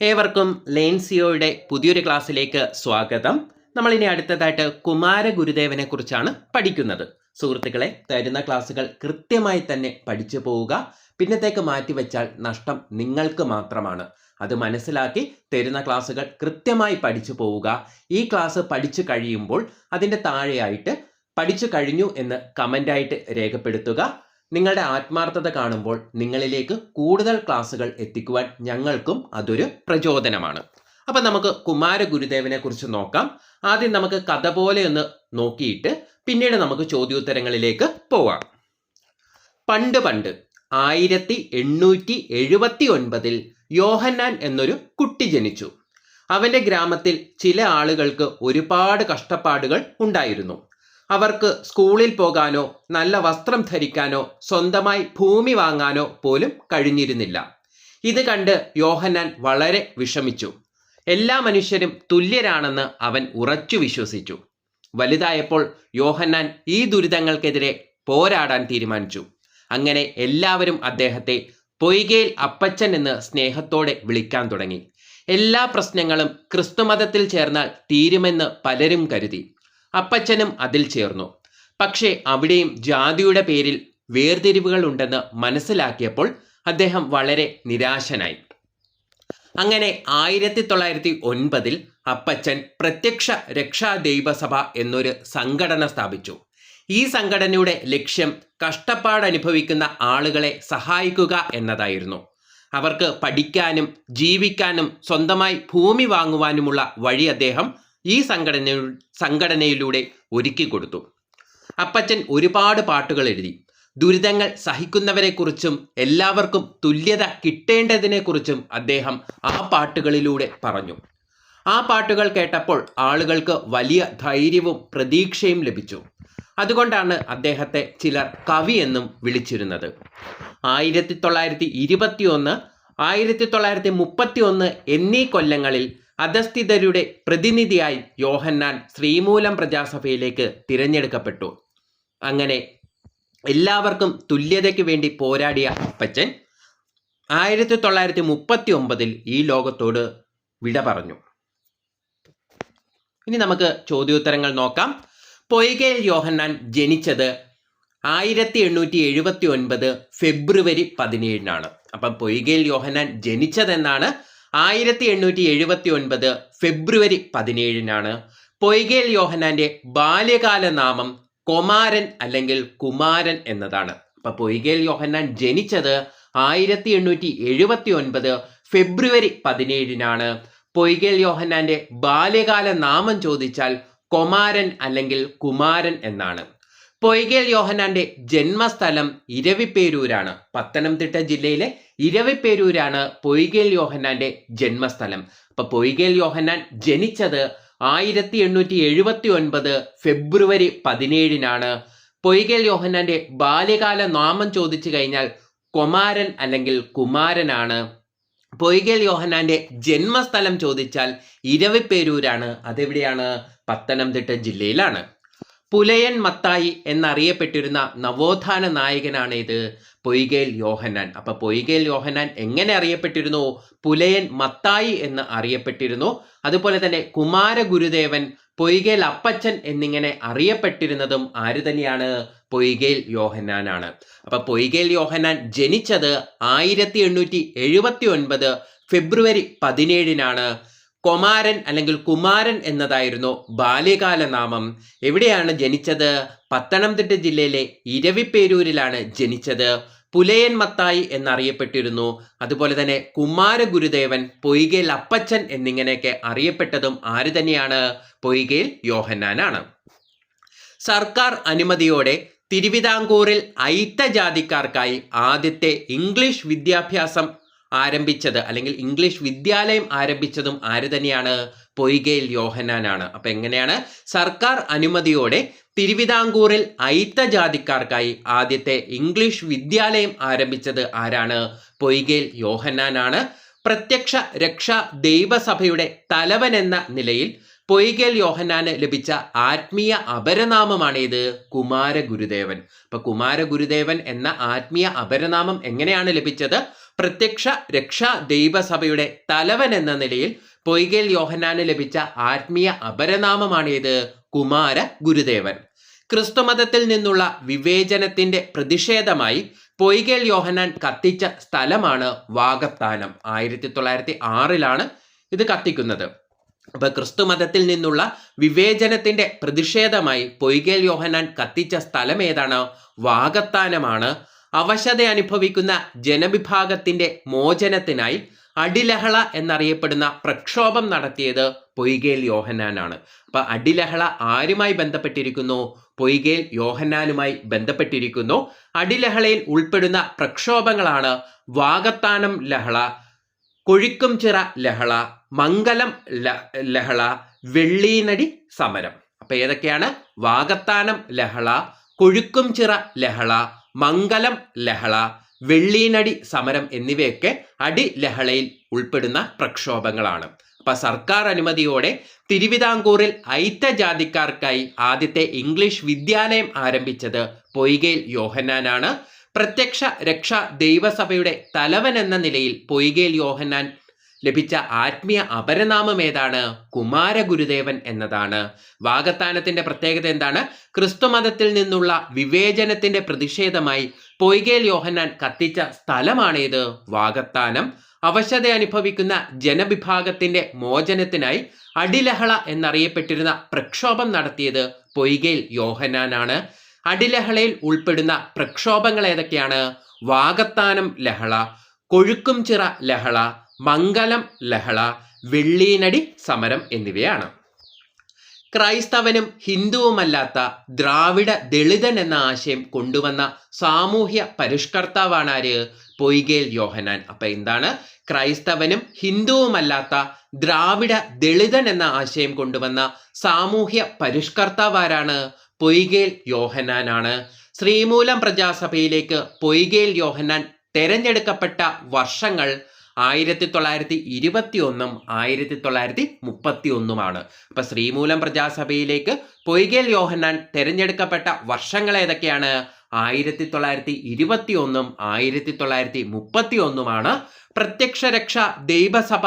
ഏവർക്കും ലെൻസിയോയുടെ പുതിയൊരു ക്ലാസ്സിലേക്ക് സ്വാഗതം. നമ്മൾ ഇനി അടുത്തതായിട്ട് കുമാര ഗുരുദേവനെ കുറിച്ചാണ് പഠിക്കുന്നത്. സുഹൃത്തുക്കളെ തരുന്ന ക്ലാസ്സുകൾ കൃത്യമായി തന്നെ പഠിച്ചു പോവുക. പിന്നത്തേക്ക് മാറ്റിവെച്ചാൽ നഷ്ടം നിങ്ങൾക്ക് മാത്രമാണ്. അത് മനസ്സിലാക്കി തരുന്ന ക്ലാസ്സുകൾ കൃത്യമായി പഠിച്ചു പോവുക. ഈ ക്ലാസ് പഠിച്ചു കഴിയുമ്പോൾ അതിന്റെ താഴെയായിട്ട് പഠിച്ചു കഴിഞ്ഞു എന്ന് കമന്റായിട്ട് രേഖപ്പെടുത്തുക. നിങ്ങളുടെ ആത്മാർത്ഥത കാണുമ്പോൾ നിങ്ങളിലേക്ക് കൂടുതൽ ക്ലാസ്സുകൾ എത്തിക്കുവാൻ ഞങ്ങൾക്കും അതൊരു പ്രചോദനമാണ്. അപ്പം നമുക്ക് കുമാര ഗുരുദേവനെ കുറിച്ച് നോക്കാം. ആദ്യം നമുക്ക് കഥ പോലെ ഒന്ന് നോക്കിയിട്ട് പിന്നീട് നമുക്ക് ചോദ്യോത്തരങ്ങളിലേക്ക് പോവാം. പണ്ട് പണ്ട് ആയിരത്തി എണ്ണൂറ്റി എഴുപത്തി ഒൻപതിൽ യോഹന്നാൻ എന്നൊരു കുട്ടി ജനിച്ചു. അവന്റെ ഗ്രാമത്തിൽ ചില ആളുകൾക്ക് ഒരുപാട് കഷ്ടപ്പാടുകൾ ഉണ്ടായിരുന്നു. അവർക്ക് സ്കൂളിൽ പോകാനോ നല്ല വസ്ത്രം ധരിക്കാനോ സ്വന്തമായി ഭൂമി വാങ്ങാനോ പോലും കഴിഞ്ഞിരുന്നില്ല. ഇത് കണ്ട് യോഹന്നാൻ വളരെ വിഷമിച്ചു. എല്ലാ മനുഷ്യരും തുല്യരാണെന്ന് അവൻ ഉറച്ചു വിശ്വസിച്ചു. വലുതായപ്പോൾ യോഹന്നാൻ ഈ ദുരിതങ്ങൾക്കെതിരെ പോരാടാൻ തീരുമാനിച്ചു. അങ്ങനെ എല്ലാവരും അദ്ദേഹത്തെ പൊയ്കയിൽ അപ്പച്ചൻ എന്ന് സ്നേഹത്തോടെ വിളിക്കാൻ തുടങ്ങി. എല്ലാ പ്രശ്നങ്ങളും ക്രിസ്തുമതത്തിൽ ചേർന്നാൽ തീരുമെന്ന് പലരും കരുതി. അപ്പച്ചനും അതിൽ ചേർന്നു. പക്ഷേ അവിടെയും ജാതിയുടെ പേരിൽ വേർതിരിവുകൾ ഉണ്ടെന്ന് മനസ്സിലാക്കിയപ്പോൾ അദ്ദേഹം വളരെ നിരാശനായി. അങ്ങനെ ആയിരത്തി തൊള്ളായിരത്തി ഒൻപതിൽ അപ്പച്ചൻ പ്രത്യക്ഷ രക്ഷാ ദൈവസഭ എന്നൊരു സംഘടന സ്ഥാപിച്ചു. ഈ സംഘടനയുടെ ലക്ഷ്യം കഷ്ടപ്പാടനുഭവിക്കുന്ന ആളുകളെ സഹായിക്കുക എന്നതായിരുന്നു. അവർക്ക് പഠിക്കാനും ജീവിക്കാനും സ്വന്തമായി ഭൂമി വാങ്ങുവാനുമുള്ള വഴി അദ്ദേഹം ഈ സംഘടന സംഘടനയിലൂടെ ഒരുക്കി കൊടുത്തു. അപ്പച്ചൻ ഒരുപാട് പാട്ടുകൾ എഴുതി. ദുരിതങ്ങൾ സഹിക്കുന്നവരെക്കുറിച്ചും എല്ലാവർക്കും തുല്യത കിട്ടേണ്ടതിനെക്കുറിച്ചും അദ്ദേഹം ആ പാട്ടുകളിലൂടെ പറഞ്ഞു. ആ പാട്ടുകൾ കേട്ടപ്പോൾ ആളുകൾക്ക് വലിയ ധൈര്യവും പ്രതീക്ഷയും ലഭിച്ചു. അതുകൊണ്ടാണ് അദ്ദേഹത്തെ ചിലർ കവി എന്നും വിളിച്ചിരുന്നത്. ആയിരത്തി തൊള്ളായിരത്തി ഇരുപത്തിയൊന്ന് ആയിരത്തി തൊള്ളായിരത്തി മുപ്പത്തി ഒന്ന് എന്നീ കൊല്ലങ്ങളിൽ അധസ്ഥിതരുടെ പ്രതിനിധിയായി യോഹന്നാൻ ശ്രീമൂലം പ്രജാസഭയിലേക്ക് തിരഞ്ഞെടുക്കപ്പെട്ടു. അങ്ങനെ എല്ലാവർക്കും തുല്യതയ്ക്ക് വേണ്ടി പോരാടിയ അപ്പച്ചൻ ആയിരത്തി തൊള്ളായിരത്തി മുപ്പത്തി ഒമ്പതിൽ ഈ ലോകത്തോട് വിട പറഞ്ഞു. ഇനി നമുക്ക് ചോദ്യോത്തരങ്ങൾ നോക്കാം. പൊയ്കേൽ യോഹന്നാൻ ജനിച്ചത് ആയിരത്തി എണ്ണൂറ്റി എഴുപത്തി ഒൻപത് ഫെബ്രുവരി പതിനേഴിനാണ്. അപ്പം പൊയ്കയിൽ യോഹന്നാൻ ജനിച്ചതെന്നാണ് ആയിരത്തി എണ്ണൂറ്റി എഴുപത്തി ഒൻപത് ഫെബ്രുവരി പതിനേഴിനാണ് പൊയ്കേൽ യോഹനാന്റെ ബാല്യകാല നാമം കൊമാരൻ അല്ലെങ്കിൽ കുമാരൻ എന്നതാണ്. അപ്പൊ പൊയ്കേൽ യോഹന്നാൻ ജനിച്ചത് ആയിരത്തി എണ്ണൂറ്റി എഴുപത്തി ഒൻപത് ഫെബ്രുവരി പതിനേഴിനാണ്. പൊയ്കേൽ യോഹന്നാന്റെ ബാല്യകാല നാമം ചോദിച്ചാൽ കൊമാരൻ അല്ലെങ്കിൽ കുമാരൻ എന്നാണ്. പൊയ്കേൽ യോഹനാന്റെ ജന്മസ്ഥലം ഇരവിപ്പേരൂരാണ്. പത്തനംതിട്ട ജില്ലയിലെ ഇരവിപ്പേരൂരാണ് പൊയ്കേൽ യോഹനാന്റെ ജന്മസ്ഥലം. അപ്പൊ പൊയ്കേൽ യോഹനാൻ ജനിച്ചത് ആയിരത്തി എണ്ണൂറ്റി എഴുപത്തി ഒൻപത് ഫെബ്രുവരി പതിനേഴിനാണ്. പൊയ്കേൽ യോഹനാന്റെ ബാല്യകാല നാമം ചോദിച്ചു കഴിഞ്ഞാൽ കുമാരൻ അല്ലെങ്കിൽ കുമാരനാണ്. പൊയ്കേൽ യോഹനാന്റെ ജന്മസ്ഥലം ചോദിച്ചാൽ ഇരവിപ്പേരൂരാണ്. അതെവിടെയാണ്? പത്തനംതിട്ട ജില്ലയിലാണ്. പുലയൻ മത്തായി എന്നറിയപ്പെട്ടിരുന്ന നവോത്ഥാന നായകനാണ് ഇത് പൊയ്കേൽ യോഹന്നാൻ. അപ്പൊ പൊയ്കേൽ യോഹന്നാൻ എങ്ങനെ അറിയപ്പെട്ടിരുന്നു? പുലയൻ മത്തായി എന്ന് അറിയപ്പെട്ടിരുന്നു. അതുപോലെ തന്നെ കുമാരഗുരുദേവൻ പൊയ്കേൽ അപ്പച്ചൻ എന്നിങ്ങനെ അറിയപ്പെട്ടിരുന്നതും ആര് തന്നെയാണ്? പൊയ്കേൽ യോഹന്നാനാണ്. അപ്പൊ പൊയ്കേൽ യോഹന്നാൻ ജനിച്ചത് ആയിരത്തി എണ്ണൂറ്റി എഴുപത്തി ഒൻപത് ഫെബ്രുവരി പതിനേഴിനാണ്. കൊമാരൻ അല്ലെങ്കിൽ കുമാരൻ എന്നതായിരുന്നു ബാല്യകാല നാമം. എവിടെയാണ് ജനിച്ചത്? പത്തനംതിട്ട ജില്ലയിലെ ഇരവിപ്പേരൂരിലാണ് ജനിച്ചത്. പുലയൻ മത്തായി എന്നറിയപ്പെട്ടിരുന്നു. അതുപോലെ തന്നെ കുമാരഗുരുദേവൻ പൊയ്കേൽ അപ്പച്ചൻ എന്നിങ്ങനെയൊക്കെ അറിയപ്പെട്ടതും ആര് തന്നെയാണ്? പൊയ്കേൽ യോഹന്നാനാണ്. സർക്കാർ അനുമതിയോടെ തിരുവിതാംകൂറിൽ ഐത്തജാതിക്കാർക്കായി ആദ്യത്തെ ഇംഗ്ലീഷ് വിദ്യാഭ്യാസം ആരംഭിച്ചത് അല്ലെങ്കിൽ ഇംഗ്ലീഷ് വിദ്യാലയം ആരംഭിച്ചതും ആര് തന്നെയാണ്? പൊയ്കേൽ യോഹന്നാനാണ്. അപ്പൊ എങ്ങനെയാണ്? സർക്കാർ അനുമതിയോടെ തിരുവിതാംകൂറിൽ അയിത്തജാതിക്കാർക്കായി ആദ്യത്തെ ഇംഗ്ലീഷ് വിദ്യാലയം ആരംഭിച്ചത് ആരാണ്? പൊയ്കേൽ യോഹന്നാനാണ്. പ്രത്യക്ഷ രക്ഷാ ദൈവസഭയുടെ തലവൻ എന്ന നിലയിൽ പൊയ്കേൽ യോഹന്നാന് ലഭിച്ച ആത്മീയ അപരനാമമാണേത് കുമാരഗുരുദേവൻ അപ്പൊ കുമാരഗുരുദേവൻ എന്ന ആത്മീയ അപരനാമം എങ്ങനെയാണ് ലഭിച്ചത്? പ്രത്യക്ഷ രക്ഷാ ദൈവസഭയുടെ തലവൻ എന്ന നിലയിൽ പൊയ്കൽ യോഹന്നാന് ലഭിച്ച ആത്മീയ അപരനാമമാണേത് കുമാര ഗുരുദേവൻ. ക്രിസ്തുമതത്തിൽ നിന്നുള്ള വിവേചനത്തിന്റെ പ്രതിഷേധമായി പൊയ്കേൽ യോഹനാൻ കത്തിച്ച സ്ഥലമാണ് വാഗത്താനം. ആയിരത്തി തൊള്ളായിരത്തി ആറിലാണ് ഇത് കത്തിക്കുന്നത്. അപ്പൊ ക്രിസ്തു മതത്തിൽ നിന്നുള്ള വിവേചനത്തിന്റെ പ്രതിഷേധമായി പൊയ്കേൽ യോഹനാൻ കത്തിച്ച സ്ഥലം ഏതാണ്? വാഗത്താനമാണ്. അവശത അനുഭവിക്കുന്ന ജനവിഭാഗത്തിന്റെ മോചനത്തിനായി അടിലഹള എന്നറിയപ്പെടുന്ന പ്രക്ഷോഭം നടത്തിയത് പൊയ്കേൽ യോഹന്നാനാണ്. അപ്പൊ അടിലഹള ആരുമായി ബന്ധപ്പെട്ടിരിക്കുന്നു? പൊയ്കേൽ യോഹന്നാനുമായി ബന്ധപ്പെട്ടിരിക്കുന്നു. അടിലഹളയിൽ ഉൾപ്പെടുന്ന പ്രക്ഷോഭങ്ങളാണ് വാഗത്താനം ലഹള കൊഴിക്കും ചിറ ലഹള മംഗലം ലഹള വെള്ളീനടി സമരം. അപ്പൊ ഏതൊക്കെയാണ്? വാഗത്താനം ലഹള കൊഴുക്കും ചിറ ലഹള മംഗലം ലഹള വെള്ളീനടി സമരം എന്നിവയൊക്കെ അടിലഹളയിൽ ഉൾപ്പെടുന്ന പ്രക്ഷോഭങ്ങളാണ്. അപ്പൊ സർക്കാർ അനുമതിയോടെ തിരുവിതാംകൂറിൽ ഐത്തജാതിക്കാർക്കായി ആദ്യത്തെ ഇംഗ്ലീഷ് വിദ്യാലയം ആരംഭിച്ചത് പൊയ്കേൽ യോഹന്നാനാണ്. പ്രത്യക്ഷ രക്ഷാ ദൈവസഭയുടെ തലവൻ എന്ന നിലയിൽ പൊയ്കേൽ യോഹന്നാൻ ലഭിച്ച ആത്മീയ അപരനാമം ഏതാണ്? കുമാരഗുരുദേവൻ എന്നതാണ്. വാഗത്താനത്തിന്റെ പ്രത്യേകത എന്താണ്? ക്രിസ്തുമതത്തിൽ നിന്നുള്ള വിവേചനത്തിന്റെ പ്രതിഷേധമായി പൊയ്കേൽ യോഹന്നാൻ കത്തിച്ച സ്ഥലമാണേത്. വാഗത്താനം. അവശത അനുഭവിക്കുന്ന ജനവിഭാഗത്തിന്റെ മോചനത്തിനായി അടിലഹള എന്നറിയപ്പെട്ടിരുന്ന പ്രക്ഷോഭം നടത്തിയത് പൊയ്കേൽ യോഹനാനാണ് അടിലഹളയിൽ ഉൾപ്പെടുന്ന പ്രക്ഷോഭങ്ങൾ ഏതൊക്കെയാണ്? വാഗത്താനം ലഹള കൊഴുക്കും ചിറ ലഹള മംഗലം ലഹള വെള്ളീനടി സമരം എന്നിവയാണ്. ക്രൈസ്തവനും ഹിന്ദുവുമല്ലാത്ത ദ്രാവിഡ ദളിതൻ എന്ന ആശയം കൊണ്ടുവന്ന സാമൂഹ്യ പരിഷ്കർത്താവാണ് ആര്? പൊയ്കേൽ യോഹനാൻ അപ്പൊ എന്താണ്? ക്രൈസ്തവനും ഹിന്ദുവുമല്ലാത്ത ദ്രാവിഡ ദളിതൻ എന്ന ആശയം കൊണ്ടുവന്ന സാമൂഹ്യ പരിഷ്കർത്താവാരാണ് പൊയ്കേൽ യോഹനാനാണ് ശ്രീമൂലം പ്രജാസഭയിലേക്ക് പൊയ്കേൽ യോഹനാൻ തെരഞ്ഞെടുക്കപ്പെട്ട വർഷങ്ങൾ ആയിരത്തി തൊള്ളായിരത്തി ഇരുപത്തി ഒന്നും ആയിരത്തി തൊള്ളായിരത്തി മുപ്പത്തി ഒന്നുമാണ് അപ്പൊ ശ്രീമൂലം പ്രജാസഭയിലേക്ക് പൊയ്കേൽ യോഹന്നാൻ തെരഞ്ഞെടുക്കപ്പെട്ട വർഷങ്ങൾ ഏതൊക്കെയാണ്? ആയിരത്തി തൊള്ളായിരത്തി ഇരുപത്തി ഒന്നും ആയിരത്തി തൊള്ളായിരത്തി മുപ്പത്തി ഒന്നുമാണ് പ്രത്യക്ഷ രക്ഷ ദൈവസഭ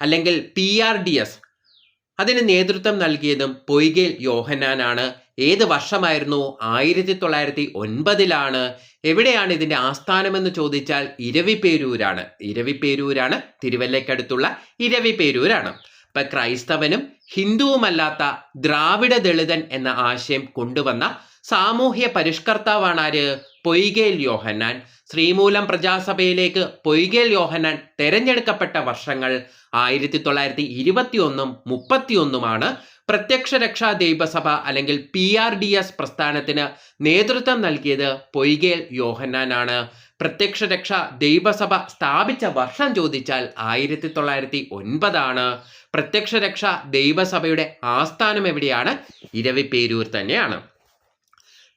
അല്ലെങ്കിൽ പി ആർ ഡി എസ്. അതിന് നേതൃത്വം നൽകിയതും പൊയ്കേൽ യോഹന്നാനാണ്. ഏത് വർഷമായിരുന്നു? ആയിരത്തി തൊള്ളായിരത്തി ഒൻപതിലാണ് എവിടെയാണ് ഇതിന്റെ ആസ്ഥാനമെന്ന് ചോദിച്ചാൽ ഇരവിപേരൂരാണ്. ഇരവിപേരൂരാണ് തിരുവല്ലയ്ക്കടുത്തുള്ള ഇരവിപേരൂരാണ്. ഇപ്പം ക്രൈസ്തവനും ഹിന്ദുവുമല്ലാത്ത ദ്രാവിഡ ദളിതൻ എന്ന ആശയം കൊണ്ടുവന്ന സാമൂഹ്യ പരിഷ്കർത്താവാണ് ആര്? പൊയ്കേൽ യോഹന്നാൻ. ശ്രീമൂലം പ്രജാസഭയിലേക്ക് പൊയ്കേൽ യോഹന്നാൻ തെരഞ്ഞെടുക്കപ്പെട്ട വർഷങ്ങൾ ആയിരത്തി തൊള്ളായിരത്തി ഇരുപത്തി ഒന്നും മുപ്പത്തിയൊന്നുമാണ് പ്രത്യക്ഷ രക്ഷാ ദൈവസഭ അല്ലെങ്കിൽ പി ആർ ഡി എസ് പ്രസ്ഥാനത്തിന് നേതൃത്വം നൽകിയത് പൊയ്കേൽ യോഹന്നാനാണ്. പ്രത്യക്ഷ രക്ഷാ ദൈവസഭ സ്ഥാപിച്ച വർഷം ചോദിച്ചാൽ ആയിരത്തി തൊള്ളായിരത്തി ഒൻപതാണ് പ്രത്യക്ഷ രക്ഷാ ദൈവസഭയുടെ ആസ്ഥാനം എവിടെയാണ്? ഇരവിപ്പേരൂർ തന്നെയാണ്.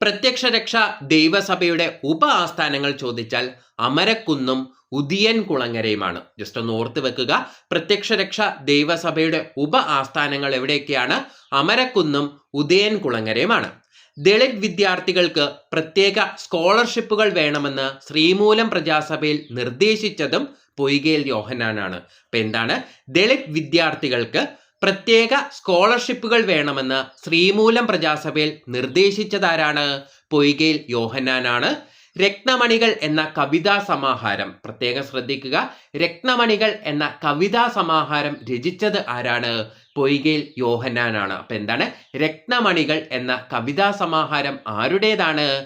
പ്രത്യക്ഷ രക്ഷാ ദൈവസഭയുടെ ഉപ ആസ്ഥാനങ്ങൾ ചോദിച്ചാൽ അമരക്കുന്നും ഉദിയൻ കുളങ്ങരയുമാണ്. ജസ്റ്റ് ഒന്ന് ഓർത്ത് വെക്കുക. പ്രത്യക്ഷരക്ഷ ദൈവസഭയുടെ ഉപ ആസ്ഥാനങ്ങൾ എവിടെയൊക്കെയാണ്? അമരക്കുന്നും ഉദയൻ കുളങ്ങരയുമാണ്. ദളിത് വിദ്യാർത്ഥികൾക്ക് പ്രത്യേക സ്കോളർഷിപ്പുകൾ വേണമെന്ന് ശ്രീമൂലം പ്രജാസഭയിൽ നിർദ്ദേശിച്ചതും പൊയ്കേൽ യോഹനാനാണ് അപ്പൊ എന്താണ്? ദളിത് വിദ്യാർത്ഥികൾക്ക് പ്രത്യേക സ്കോളർഷിപ്പുകൾ വേണമെന്ന് ശ്രീമൂലം പ്രജാസഭയിൽ നിർദ്ദേശിച്ചതാരാണ്? പൊയ്കേൽ യോഹന്നാനാണ്. രത്നമണികൾ എന്ന കവിതാ സമാഹാരം. പ്രത്യേകം ശ്രദ്ധിക്കുക. രക്തമണികൾ എന്ന കവിതാ സമാഹാരം രചിച്ചത് ആരാണ്? പൊയ്കേൽ യോഹന്നാനാണ്. അപ്പൊ എന്താണ്? രക്തമണികൾ എന്ന കവിതാ സമാഹാരം ആരുടേതാണ്?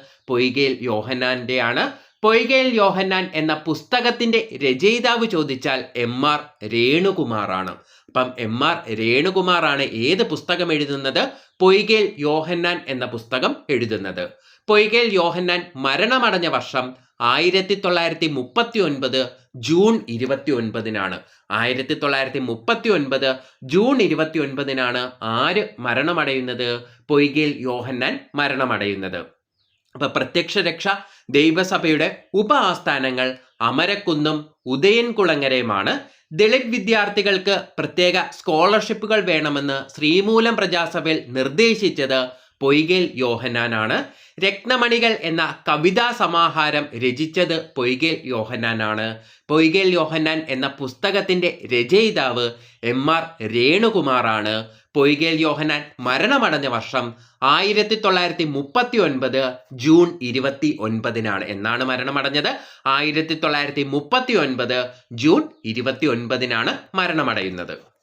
യോഹന്നാന്റെ ആണ് പൊയ്കേൽ യോഹന്നാൻ എന്ന പുസ്തകത്തിന്റെ രചയിതാവ് ചോദിച്ചാൽ എം ആർ രേണുകുമാറാണ്. അപ്പം എം ആർ രേണുകുമാറാണ് ഏത് പുസ്തകം എഴുതുന്നത്? പൊയ്കേൽ യോഹന്നാൻ എന്ന പുസ്തകം എഴുതുന്നത്. പൊയ്കേൽ യോഹന്നാൻ മരണമടഞ്ഞ വർഷം ആയിരത്തി തൊള്ളായിരത്തി മുപ്പത്തി ഒൻപത് ജൂൺ ഇരുപത്തി ഒൻപതിനാണ് ആയിരത്തി തൊള്ളായിരത്തി മുപ്പത്തി ഒൻപത് ജൂൺ ഇരുപത്തി ഒൻപതിനാണ് ആര് മരണമടയുന്നത്? പൊയ്കേൽ യോഹന്നാൻ മരണമടയുന്നത്. അപ്പൊ പ്രത്യക്ഷ രക്ഷ ദൈവസഭയുടെ ഉപ ആസ്ഥാനങ്ങൾ അമരക്കുന്നും ഉദയൻകുളങ്ങരയുമാണ് ദളിത് വിദ്യാർത്ഥികൾക്ക് പ്രത്യേക സ്കോളർഷിപ്പുകൾ വേണമെന്ന് ശ്രീമൂലം പ്രജാസഭയിൽ നിർദ്ദേശിച്ചത് പൊയ്കേൽ യോഹന്നാനാണ്. രത്നമണികൾ എന്ന കവിതാ സമാഹാരം രചിച്ചത് പൊയ്കേൽ യോഹന്നാനാണ്. പൊയ്കേൽ യോഹന്നാൻ എന്ന പുസ്തകത്തിന്റെ രചയിതാവ് എം ആർ രേണുകുമാറാണ്. പൊയ്കേൽ യോഹന്നാൻ മരണമടഞ്ഞ വർഷം ആയിരത്തി തൊള്ളായിരത്തി മുപ്പത്തി ഒൻപത് ജൂൺ ഇരുപത്തി ഒൻപതിനാണ് എന്നാണ് മരണമടഞ്ഞത്. ആയിരത്തി തൊള്ളായിരത്തി മുപ്പത്തി ഒൻപത് ജൂൺ ഇരുപത്തി ഒൻപതിനാണ് മരണമടയുന്നത്.